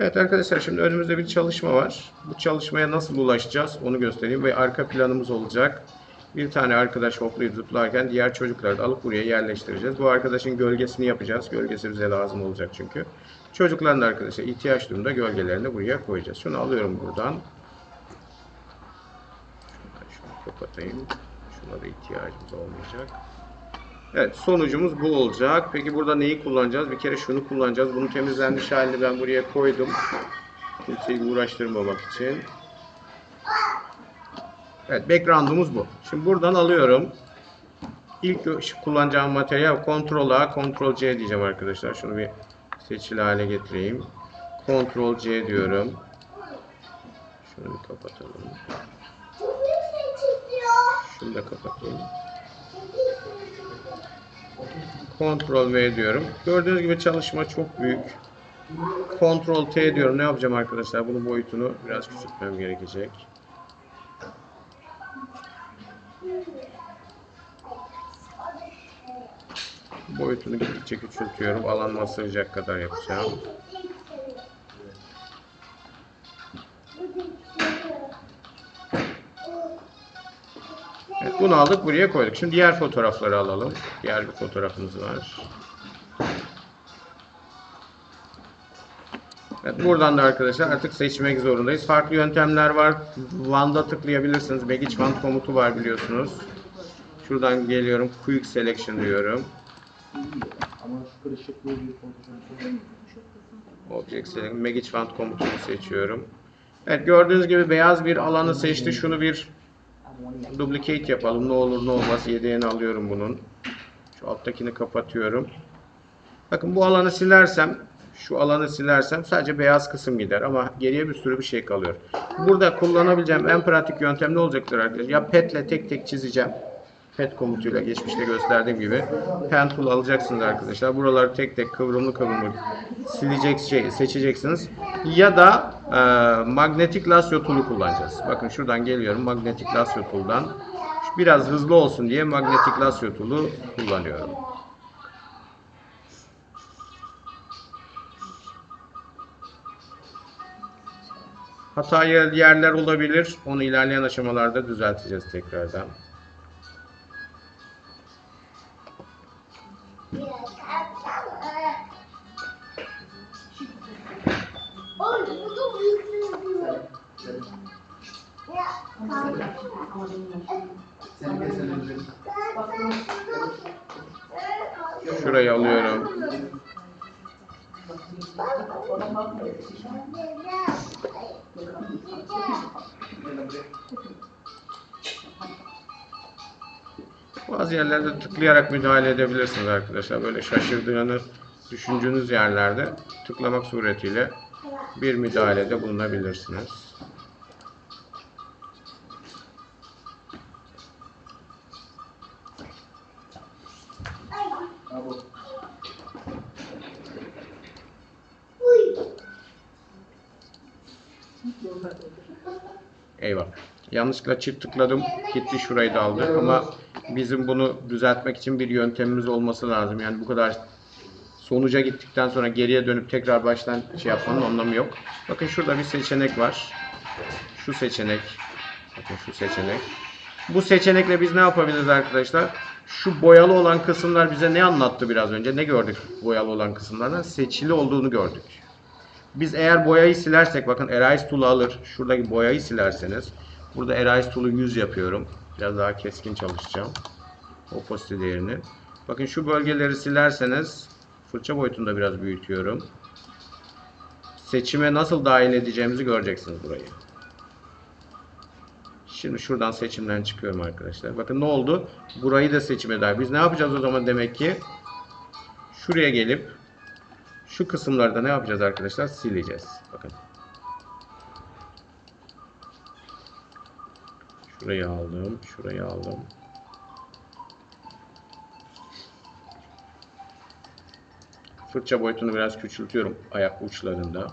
Evet arkadaşlar şimdi önümüzde bir çalışma var. Bu çalışmaya nasıl ulaşacağız onu göstereyim ve arka planımız olacak. Bir tane arkadaş hoplayıp zıplarken diğer çocukları da alıp buraya yerleştireceğiz. Bu arkadaşın gölgesini yapacağız. Gölgesi bize lazım olacak çünkü. Çocukların da arkadaşlar ihtiyaç durumunda gölgelerini buraya koyacağız. Şunu alıyorum buradan. Şunu kapatayım. Şuna da ihtiyacımız olmayacak. Evet sonucumuz bu olacak. Peki burada neyi kullanacağız? Bir kere şunu kullanacağız. Bunun temizlenmiş halini ben buraya koydum. Kimseyi uğraştırmamak için. Evet background'umuz bu. Şimdi buradan alıyorum. İlk kullanacağım materyal Ctrl A, Ctrl C diyeceğim arkadaşlar. Şunu bir seçili hale getireyim. Ctrl C diyorum. Şunu bir kapatalım. Şunu da kapatayım. Ctrl V diyorum. Gördüğünüz gibi çalışma çok büyük. Ctrl T diyorum. Ne yapacağım arkadaşlar? Bunun boyutunu biraz küçültmem gerekecek. Boyutunu gittikçe küçültüyorum. Alanıma sığacak kadar yapacağım. Evet, bunu aldık buraya koyduk. Şimdi diğer fotoğrafları alalım. Diğer bir fotoğrafımız var. Evet, buradan da arkadaşlar artık seçmek zorundayız. Farklı yöntemler var. Wand'a tıklayabilirsiniz. Magic Wand komutu var biliyorsunuz. Şuradan geliyorum. Quick Selection diyorum. Object Select Magic Wand komutunu seçiyorum. Evet gördüğünüz gibi beyaz bir alanı seçti. Şunu bir duplicate yapalım. Ne olur ne olmaz. Yedeğini alıyorum bunun. Şu alttakini kapatıyorum. Bakın bu alanı silersem şu alanı silersem sadece beyaz kısım gider ama geriye bir sürü bir şey kalıyor. Burada kullanabileceğim en pratik yöntem ne olacaktır arkadaşlar? Ya petle tek tek çizeceğim. Pet komutuyla geçmişte gösterdiğim gibi pen tool alacaksınız arkadaşlar. Buraları tek tek kıvrımlı kıvrımlı silecek şey seçeceksiniz. Ya da e, magnetik lasyo tool'u kullanacağız. Bakın şuradan geliyorum magnetik lasyo tool'dan. Biraz hızlı olsun diye magnetik lasyo tool'u kullanıyorum. Hata yer- yerler olabilir. Onu ilerleyen aşamalarda düzelteceğiz tekrardan. Oy, bu da büyük Seni keselim. Şurayı alıyorum. Bazı yerlerde tıklayarak müdahale edebilirsiniz arkadaşlar. Böyle şaşırdığını düşündüğünüz yerlerde tıklamak suretiyle bir müdahalede bulunabilirsiniz. Eyvah. Yanlışlıkla çift tıkladım. Gitti şurayı da aldı. Ama bizim bunu düzeltmek için bir yöntemimiz olması lazım. Yani bu kadar sonuca gittikten sonra geriye dönüp tekrar baştan şey yapmanın anlamı yok. Bakın şurada bir seçenek var. Şu seçenek. Bakın şu seçenek. Bu seçenekle biz ne yapabiliriz arkadaşlar? Şu boyalı olan kısımlar bize ne anlattı biraz önce? Ne gördük boyalı olan kısımlardan? Seçili olduğunu gördük. Biz eğer boyayı silersek bakın Erase Tool'u alır. Şuradaki boyayı silerseniz burada Erase Tool'u 100 yapıyorum. Biraz daha keskin çalışacağım. Opacity değerini. Bakın şu bölgeleri silerseniz fırça boyutunu da biraz büyütüyorum. Seçime nasıl dahil edeceğimizi göreceksiniz burayı. Şimdi şuradan seçimden çıkıyorum arkadaşlar. Bakın ne oldu? Burayı da seçime dahil. Biz ne yapacağız o zaman demek ki? Şuraya gelip şu kısımlarda ne yapacağız arkadaşlar? Sileceğiz. Bakın. Şurayı aldım. Şurayı aldım. Fırça boyutunu biraz küçültüyorum ayak uçlarında.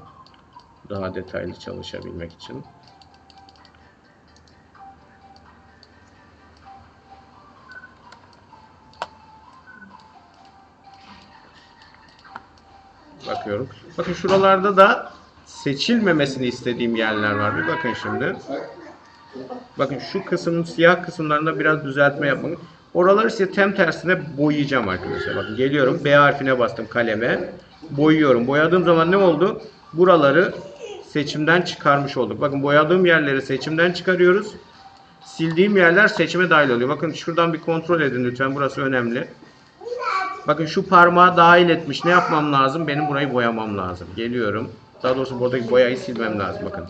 Daha detaylı çalışabilmek için. Bakıyorum. Bakın şuralarda da seçilmemesini istediğim yerler var. Bir bakın şimdi. Bakın şu kısmın siyah kısımlarında biraz düzeltme yapmak. Oraları size tem tersine boyayacağım arkadaşlar. Bakın geliyorum B harfine bastım kaleme. Boyuyorum. Boyadığım zaman ne oldu? Buraları seçimden çıkarmış olduk. Bakın boyadığım yerleri seçimden çıkarıyoruz. Sildiğim yerler seçime dahil oluyor. Bakın şuradan bir kontrol edin lütfen. Burası önemli. Bakın şu parmağı dahil etmiş. Ne yapmam lazım? Benim burayı boyamam lazım. Geliyorum. Daha doğrusu buradaki boyayı silmem lazım. Bakın.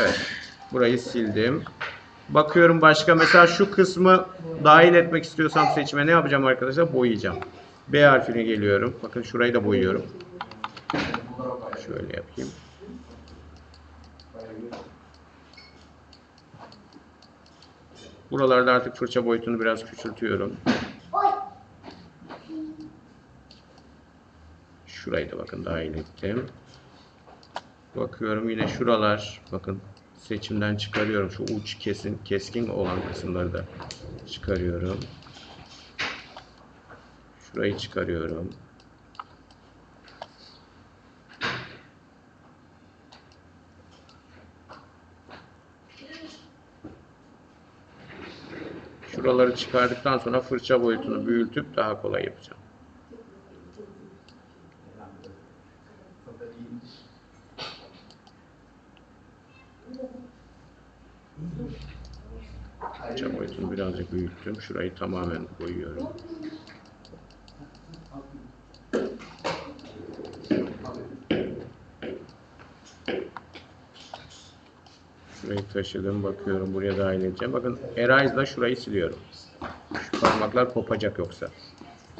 Evet. Burayı sildim. Bakıyorum başka. Mesela şu kısmı dahil etmek istiyorsam seçime ne yapacağım arkadaşlar? Boyayacağım. B harfine geliyorum. Bakın şurayı da boyuyorum. Şöyle yapayım. Buralarda artık fırça boyutunu biraz küçültüyorum. Şurayı da bakın dahil ettim. Bakıyorum yine şuralar bakın seçimden çıkarıyorum. Şu uç kesin keskin olan kısımları da çıkarıyorum. Şurayı çıkarıyorum. Şuraları çıkardıktan sonra fırça boyutunu büyütüp daha kolay yapacağım. Fırça boyutunu birazcık büyüttüm. Şurayı tamamen boyuyorum. Şurayı taşıdım. Bakıyorum buraya dahil edeceğim. Bakın Erase'la şurayı siliyorum. Şu parmaklar kopacak yoksa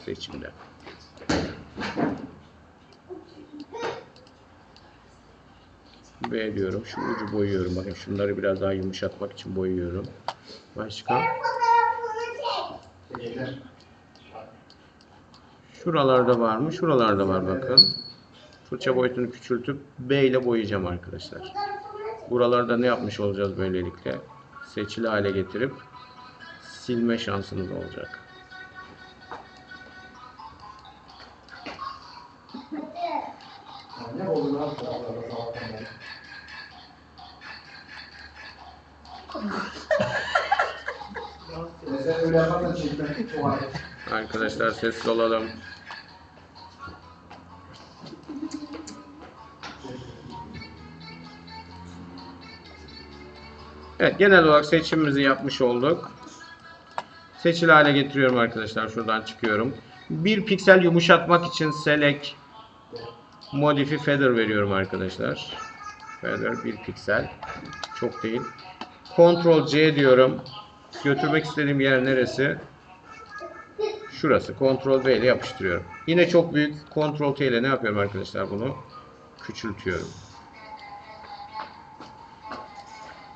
seçimde. B diyorum. Şu ucu boyuyorum. Bakın şunları biraz daha yumuşatmak için boyuyorum. Başka? Şuralarda var mı? Şuralarda var bakın. Fırça boyutunu küçültüp B ile boyayacağım arkadaşlar. Buralarda ne yapmış olacağız böylelikle? Seçili hale getirip silme şansımız olacak. Öyle yaparsan çekmek ağır. Arkadaşlar sessiz olalım. Evet genel olarak seçimimizi yapmış olduk. Seçili hale getiriyorum arkadaşlar. Şuradan çıkıyorum. Bir piksel yumuşatmak için select modify feather veriyorum arkadaşlar. Feather bir piksel. Çok değil. Ctrl C diyorum. Götürmek istediğim yer neresi? Şurası. Ctrl V ile yapıştırıyorum. Yine çok büyük. Ctrl T ile ne yapıyorum arkadaşlar bunu? Küçültüyorum.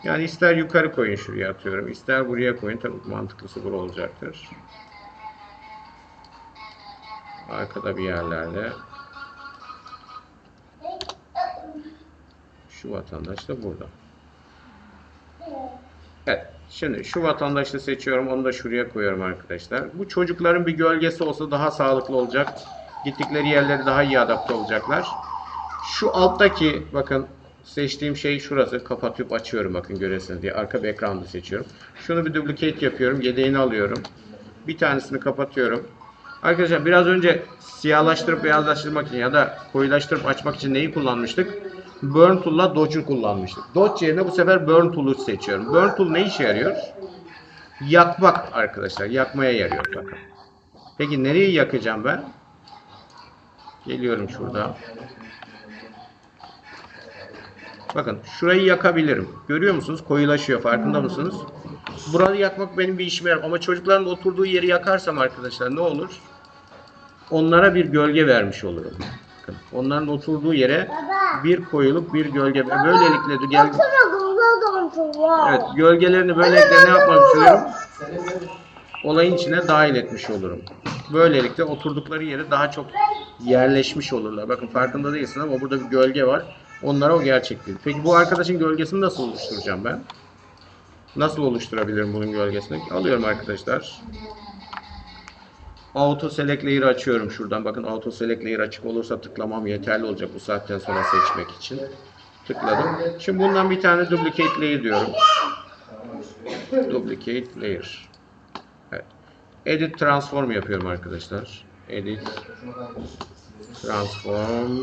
Yani ister yukarı koyun şuraya atıyorum. ister buraya koyun. Tabii mantıklısı bu olacaktır. Arkada bir yerlerde. Şu vatandaş da burada. Evet. Şimdi şu vatandaşı seçiyorum. Onu da şuraya koyuyorum arkadaşlar. Bu çocukların bir gölgesi olsa daha sağlıklı olacak. Gittikleri yerlere daha iyi adapte olacaklar. Şu alttaki bakın seçtiğim şey şurası. Kapatıp açıyorum bakın göresiniz diye. Arka background'ı seçiyorum. Şunu bir duplicate yapıyorum. Yedeğini alıyorum. Bir tanesini kapatıyorum. Arkadaşlar biraz önce siyahlaştırıp beyazlaştırmak için ya da koyulaştırıp açmak için neyi kullanmıştık? Burn Tool'la Dodge'u kullanmıştık. Dodge yerine bu sefer Burn Tool'u seçiyorum. Burn Tool ne işe yarıyor? Yakmak arkadaşlar. Yakmaya yarıyor bakın. Peki nereyi yakacağım ben? Geliyorum şurada. Bakın şurayı yakabilirim. Görüyor musunuz? Koyulaşıyor. Farkında mısınız? Burayı yakmak benim bir işime yarar. Ama çocukların oturduğu yeri yakarsam arkadaşlar ne olur? Onlara bir gölge vermiş olurum. Bakın, onların oturduğu yere bir koyulup bir gölge. Böylelikle de gel. Evet, gölgelerini böylelikle ne yapmak istiyorum? Olayın içine dahil etmiş olurum. Böylelikle oturdukları yere daha çok yerleşmiş olurlar. Bakın farkında değilsin ama burada bir gölge var. Onlara o gerçekliği. Peki bu arkadaşın gölgesini nasıl oluşturacağım ben? Nasıl oluşturabilirim bunun gölgesini? Alıyorum arkadaşlar. Auto Select Layer'ı açıyorum şuradan. Bakın Auto Select Layer açık olursa tıklamam yeterli olacak bu saatten sonra seçmek için. Tıkladım. Şimdi bundan bir tane Duplicate Layer diyorum. Duplicate Layer. Evet. Edit Transform yapıyorum arkadaşlar. Edit Transform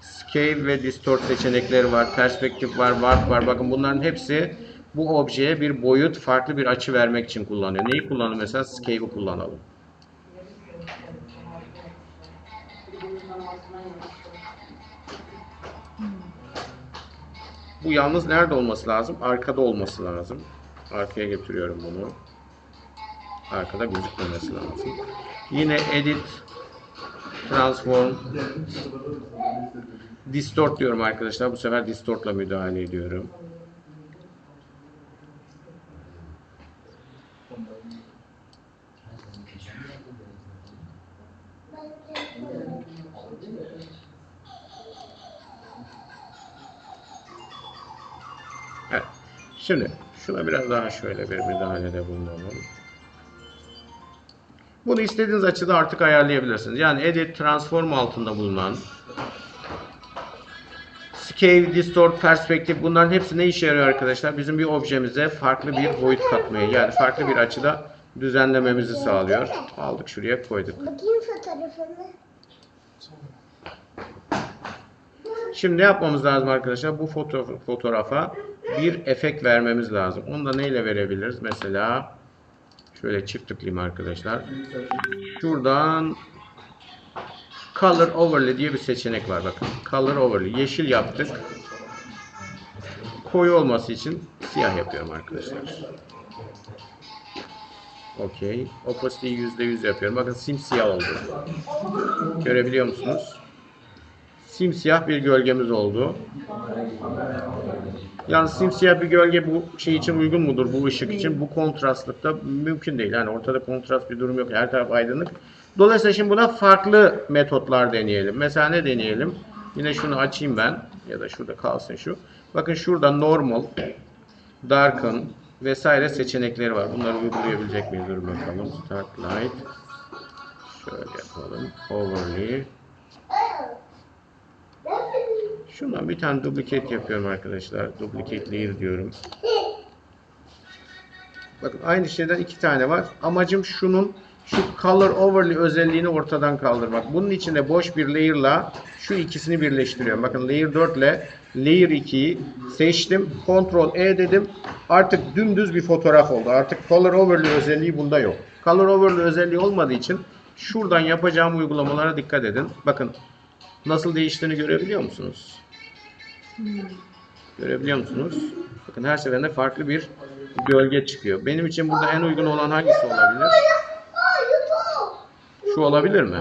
Scale ve Distort seçenekleri var. Perspektif var, Warp var. Bakın bunların hepsi bu objeye bir boyut, farklı bir açı vermek için kullanıyor. Neyi kullanıyor? Mesela Scale'i kullanalım. Bu yalnız nerede olması lazım? Arkada olması lazım. Arkaya getiriyorum bunu. Arkada gözükmemesi lazım. Yine Edit Transform Distort diyorum arkadaşlar. Bu sefer Distort'la müdahale ediyorum. Evet. Şimdi şuna biraz daha şöyle bir müdahalede bulunalım. Bunu istediğiniz açıda artık ayarlayabilirsiniz. Yani Edit Transform altında bulunan Scale, Distort, Perspektif bunların hepsi ne işe yarıyor arkadaşlar? Bizim bir objemize farklı bir boyut katmaya yani farklı bir açıda düzenlememizi sağlıyor. Aldık şuraya koyduk. Bakayım fotoğrafını. Şimdi ne yapmamız lazım arkadaşlar? Bu foto fotoğrafa bir efekt vermemiz lazım. Onu da neyle verebiliriz? Mesela şöyle çift tıklayayım arkadaşlar. Şuradan Color Overlay diye bir seçenek var bakın. Color Overlay. Yeşil yaptık. Koyu olması için siyah yapıyorum arkadaşlar. Okey. Opacity'yi %100 yapıyorum. Bakın simsiyah oldu. Görebiliyor musunuz? Simsiyah bir gölgemiz oldu. Yani simsiyah bir gölge bu şey için uygun mudur? Bu ışık için bu kontrastlıkta mümkün değil. Yani ortada kontrast bir durum yok. Her taraf aydınlık. Dolayısıyla şimdi buna farklı metotlar deneyelim. Mesela ne deneyelim? Yine şunu açayım ben. Ya da şurada kalsın şu. Bakın şurada normal, darken vesaire seçenekleri var. Bunları uygulayabilecek miyiz? Dur bakalım. Start light. Şöyle yapalım. Overlay. Şundan bir tane duplicate yapıyorum arkadaşlar. Duplicate layer diyorum. Bakın aynı şeyden iki tane var. Amacım şunun şu color overlay özelliğini ortadan kaldırmak. Bunun içinde boş bir layer'la şu ikisini birleştiriyorum. Bakın layer 4 ile layer 2'yi seçtim. Ctrl E dedim. Artık dümdüz bir fotoğraf oldu. Artık color overlay özelliği bunda yok. Color overlay özelliği olmadığı için şuradan yapacağım uygulamalara dikkat edin. Bakın nasıl değiştiğini görebiliyor musunuz? Görebiliyor musunuz? Bakın her seferinde farklı bir gölge çıkıyor. Benim için burada en uygun olan hangisi olabilir? Şu olabilir mi?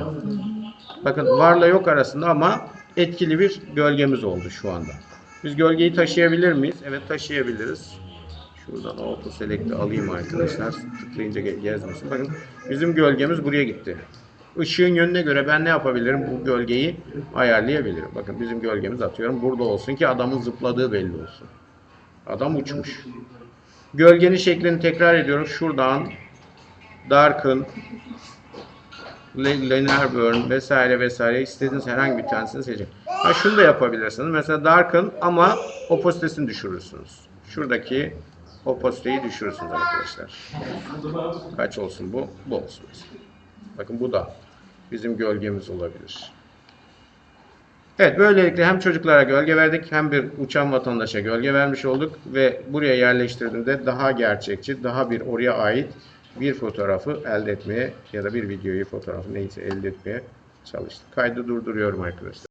Bakın varla yok arasında ama etkili bir gölgemiz oldu şu anda. Biz gölgeyi taşıyabilir miyiz? Evet taşıyabiliriz. Şuradan auto select'i alayım arkadaşlar. Tıklayınca ge- gezmesin. Bakın bizim gölgemiz buraya gitti. Işığın yönüne göre ben ne yapabilirim? Bu gölgeyi ayarlayabilirim. Bakın bizim gölgemiz atıyorum burada olsun ki adamın zıpladığı belli olsun. Adam uçmuş. Gölgenin şeklini tekrar ediyorum. Şuradan darken, linear burn vesaire vesaire istediğiniz herhangi bir tanesini seçin. Ha şunu da yapabilirsiniz. Mesela darken ama opasitesini düşürürsünüz. Şuradaki opasiteyi düşürürsünüz arkadaşlar. Kaç olsun bu? Bu olsun. Bakın bu da bizim gölgemiz olabilir. Evet böylelikle hem çocuklara gölge verdik hem bir uçan vatandaşa gölge vermiş olduk ve buraya yerleştirdiğimde daha gerçekçi, daha bir oraya ait bir fotoğrafı elde etmeye ya da bir videoyu, fotoğrafı neyse elde etmeye çalıştık. Kaydı durduruyorum arkadaşlar.